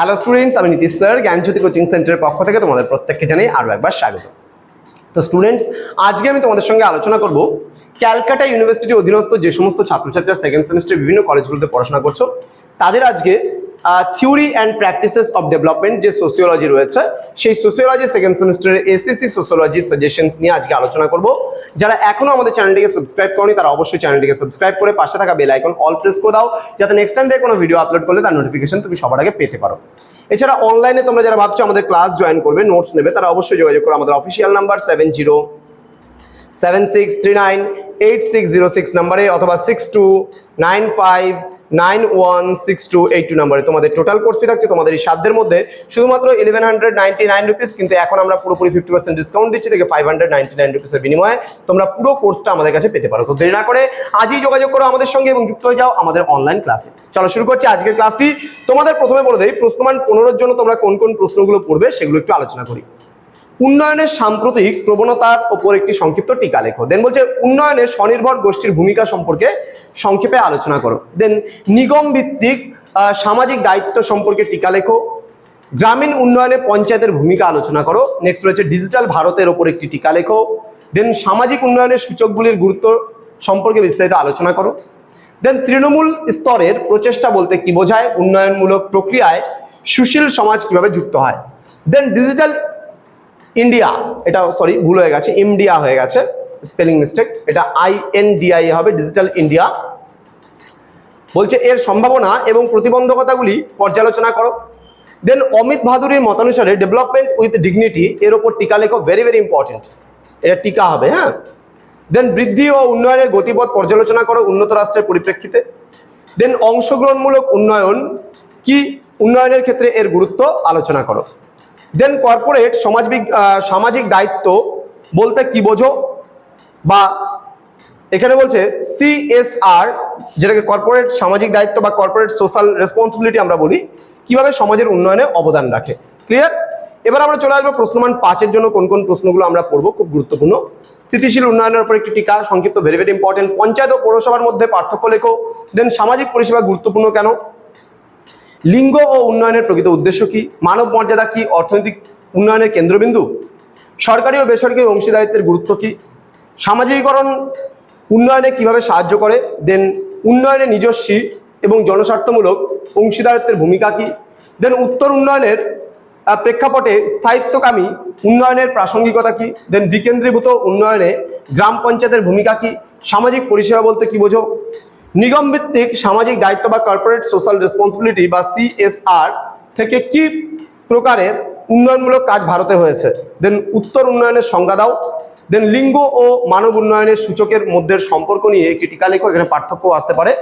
Hello students আমি Nitish sir, জ্ঞানজ্যোতি coaching সেন্টারের পক্ষ থেকে তোমাদের প্রত্যেককে জানাই আরও একবার স্বাগত। তো স্টুডেন্টস আজকে আমি তোমাদের সঙ্গে আলোচনা করব ক্যালকাটা ইউনিভার্সিটির অধীনস্থ যে সমস্ত ছাত্রছাত্রীরা সেকেন্ড সেমিস্টার বিভিন্ন কলেজগুলোতে পড়াশোনা করছ, তাদের আজকে theory and practices of development যে সোসিওলজি রয়েছে, সেই সোসিওলজি সেকেন্ড সেমিস্টারের এসএসসি সোসিওলজি সাজেশনস নিয়ে আজকে আলোচনা করব। যারা এখনও আমাদের চ্যানেলটিকে সাবস্ক্রাইব করনি, তারা অবশ্যই চ্যানেলটিকে সাবস্ক্রাইব করে পাশে থাকা বেল আইকন অল প্রেস করে দাও, যাতে নেক্সট টাইম থেকে কোনো ভিডিও আপলোড করলে তার নোটিফিকেশন তুমি সবার আগে পেতে পারো। এছাড়া অনলাইনে তোমরা যারা ভাবছ আমাদের ক্লাস জয়েন করবে নোটস নেবে, তারা অবশ্যই যোগাযোগ করো আমাদের official number seven zero seven six three nine eight six zero six নাম্বারে অথবা six two nine five nine one six two eight two নাম্বারে তোমাদের টোটাল কোর্স ফি থাকছে তোমাদের এই সাধ্যের মধ্যে। শুধুমাত্র eleven hundred ninety nine rupees কিন্তু এখন আমরা পুরোপুরি ফিফটি পার্সেন্ট ডিসকাউন্ট দিচ্ছি থেকে ফাইভ হান্ড্রেড নাইনটি নাইন রুপিসের বিনিময়ে তোমরা পুরো কোর্সটা আমাদের কাছে পেতে পারো। তো দেরি না করে আজই যোগাযোগ করো আমাদের সঙ্গে এবং যুক্ত হয়ে যাও আমাদের অনলাইন ক্লাসে চলো শুরু করছি আজকের ক্লাসটি তোমাদের প্রথমে বলে দেই প্রশ্নমান পনেরোর জন্য তোমরা কোন কোন প্রশ্নগুলো পড়বে সেগুলো একটু আলোচনা করি। উন্নয়নের সাম্প্রতিক প্রবণতার ওপর একটি সংক্ষিপ্ত টিকা লেখো। দেন বলছে উন্নয়নের স্বনির্ভর গোষ্ঠীর ভূমিকা সম্পর্কে সংক্ষেপে আলোচনা করো। দেন নিগম ভিত্তিক সামাজিক দায়িত্ব সম্পর্কে টিকা লেখো। গ্রামীণ উন্নয়নে পঞ্চায়েতের ভূমিকা আলোচনা করো। নেক্সট রয়েছে, ডিজিটাল ভারতের ওপর একটি টিকা লেখো। দেন সামাজিক উন্নয়নের সূচকগুলির গুরুত্ব সম্পর্কে বিস্তারিত আলোচনা করো। দেন তৃণমূল স্তরের প্রচেষ্টা বলতে কি বোঝায়? উন্নয়নমূলক প্রক্রিয়ায় সুশীল সমাজ কীভাবে যুক্ত হয়? দেন ডিজিটাল ইন্ডিয়া এটা সরি ভুল হয়ে গেছে ইন্ডিয়া হয়ে গেছে স্পেলিং মিস্টেক এটা আই এন ডিআই হবে ডিজিটাল ইন্ডিয়া বলছে, এর সম্ভাবনা এবং প্রতিবন্ধকতাগুলি পর্যালোচনা করো। দেন অমিত ভাদুরীর মতানুসারে ডেভেলপমেন্ট উইথ ডিগনিটি এর ওপর টিকা লেখো ভেরি ভেরি ইম্পর্টেন্ট এটা টিকা হবে হ্যাঁ? দেন বৃদ্ধি ও উন্নয়নের গতিপথ পর্যালোচনা করো, উন্নত রাষ্ট্রের পরিপ্রেক্ষিতে। দেন অংশগ্রহণমূলক উন্নয়ন, কি? উন্নয়নের ক্ষেত্রে এর গুরুত্ব আলোচনা করো। দেন কর্পোরেট সমাজ সামাজিক দায়িত্ব বলতে কি বোঝো? বা এখানে বলছে সিএসআর যেটাকে কর্পোরেট সামাজিক দায়িত্ব বা কর্পোরেট সোশ্যাল রেসপন্সিবিলিটি আমরা বলি, কীভাবে সমাজের উন্নয়নে অবদান রাখে। ক্লিয়ার এবার আমরা চলে আসব প্রশ্নমান পাঁচের জন্য কোন কোন প্রশ্নগুলো আমরা পড়ব, খুব গুরুত্বপূর্ণ। স্থিতিশীল উন্নয়নের উপর একটি টিকা, সংক্ষিপ্ত ভেরি ভেরি ইম্পর্টেন্ট পঞ্চায়েত ও পৌরসভার মধ্যে পার্থক্য লেখো দেন সামাজিক পরিষেবা গুরুত্বপূর্ণ কেন? লিঙ্গ ও উন্নয়নের প্রকৃত উদ্দেশ্য কি? মানব মর্যাদা কি? অর্থনৈতিক উন্নয়নের কেন্দ্রবিন্দু? সরকারি ও বেসরকারি অংশীদারিত্বের গুরুত্ব কি? সামাজিকীকরণ উন্নয়নে কীভাবে সাহায্য করে? দেন উন্নয়নে নিজস্বী এবং জনস্বার্থমূলক অংশীদারিত্বের ভূমিকা কি? দেন উত্তর উন্নয়নের প্রেক্ষাপটে স্থায়িত্বকামী উন্নয়নের প্রাসঙ্গিকতা কি? দেন বিকেন্দ্রীভূত উন্নয়নে গ্রাম পঞ্চায়েতের ভূমিকা কি? সামাজিক পরিষেবা বলতে কি বোঝো? নিগম ভিত্তিক সামাজিক দায়িত্ব বা কর্পোরেট সোশ্যাল রেসপন্সিবিলিটি বা সিএসআর থেকে কি প্রকারের উন্নয়নমূলক কাজ ভারতে হয়েছে? দেন উত্তর উন্নয়নের সংজ্ঞা দাও। দেন লিঙ্গ ও মানব উন্নয়নের সূচকের মধ্যে সম্পর্ক নিয়ে একটি টিকা লেখো, এখানে পার্থক্য আসতে পারে।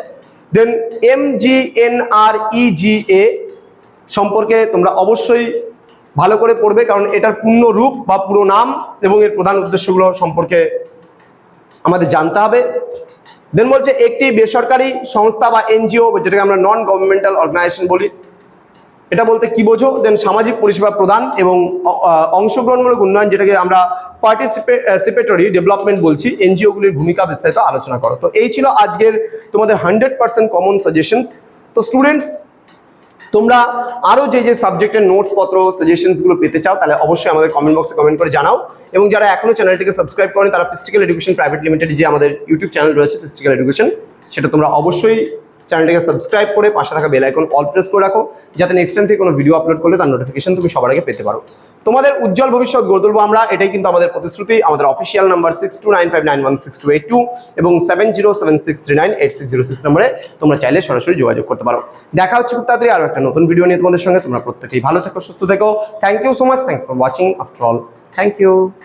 দেন এম জি এন আর ইজিএ সম্পর্কে তোমরা অবশ্যই ভালো করে পড়বে, কারণ এটার পূর্ণ রূপ বা পুরো নাম এবং এর প্রধান উদ্দেশ্যগুলো সম্পর্কে আমাদের জানতে হবে। দেন বলছে একটি বেসরকারি সংস্থা বা এনজিও, যেটাকে আমরা নন গভর্নমেন্টাল অর্গানাইজেশন বলি। এটা বলতে কি বোঝো? দেন সামাজিক পরিষেবা প্রদান এবং অংশগ্রহণমূলক উন্নয়ন যেটাকে আমরা পার্টিসিপেটরি ডেভেলপমেন্ট বলছি, এনজিওগুলির ভূমিকা বিস্তারিত আলোচনা করো। তো এই ছিল আজকের তোমাদের হান্ড্রেড পার্সেন্ট কমন সাজেশনস তো স্টুডেন্টস তোমরা আরও যে যে সাবজেক্টের নোটস পত্র সাজেশনসগুলো পেতে চাও, তাহলে অবশ্যই আমাদের কমেন্ট বক্সে কমেন্ট করে জানাও। এবং যারা এখনও চ্যানেলটিকে সাবস্ক্রাইব করেন, তারা পিস্টিক্যাল এডুকেশন প্রাইভেট লিমিটেড যে আমাদের ইউটিউব চ্যানেল রয়েছে পিস্টিক্যাল এডুকেশন সেটা তোমরা অবশ্যই চ্যানেলটিকে সাবস্ক্রাইব করে পাশে থাকা বেল আইকন অল প্রেস করে রাখো, যাতে নেক্সট টাইম থেকে কোনো ভিডিও আপলোড করলে তার নোটিফিকেশন তুমি সবার আগে পেতে পারো। তোমাদের উজ্জ্বল ভবিষ্যৎ গড়ে তুলবো আমরা, এটাই কিন্তু আমাদের প্রতিশ্রুতি। আমাদের official number six two nine five nine one six two eight two এবং seven zero seven six nine eight six zero six নম্বরে তোমরা চাইলে সরাসরি যোগাযোগ করতে পারো। দেখা হচ্ছে খুব তাড়াতাড়ি আরও একটা নতুন ভিডিও নিয়ে তোমাদের সঙ্গে। তোমরা প্রত্যেকেই ভালো থেকো, সুস্থ থেকো। Thank you so much thanks for watching after all thank you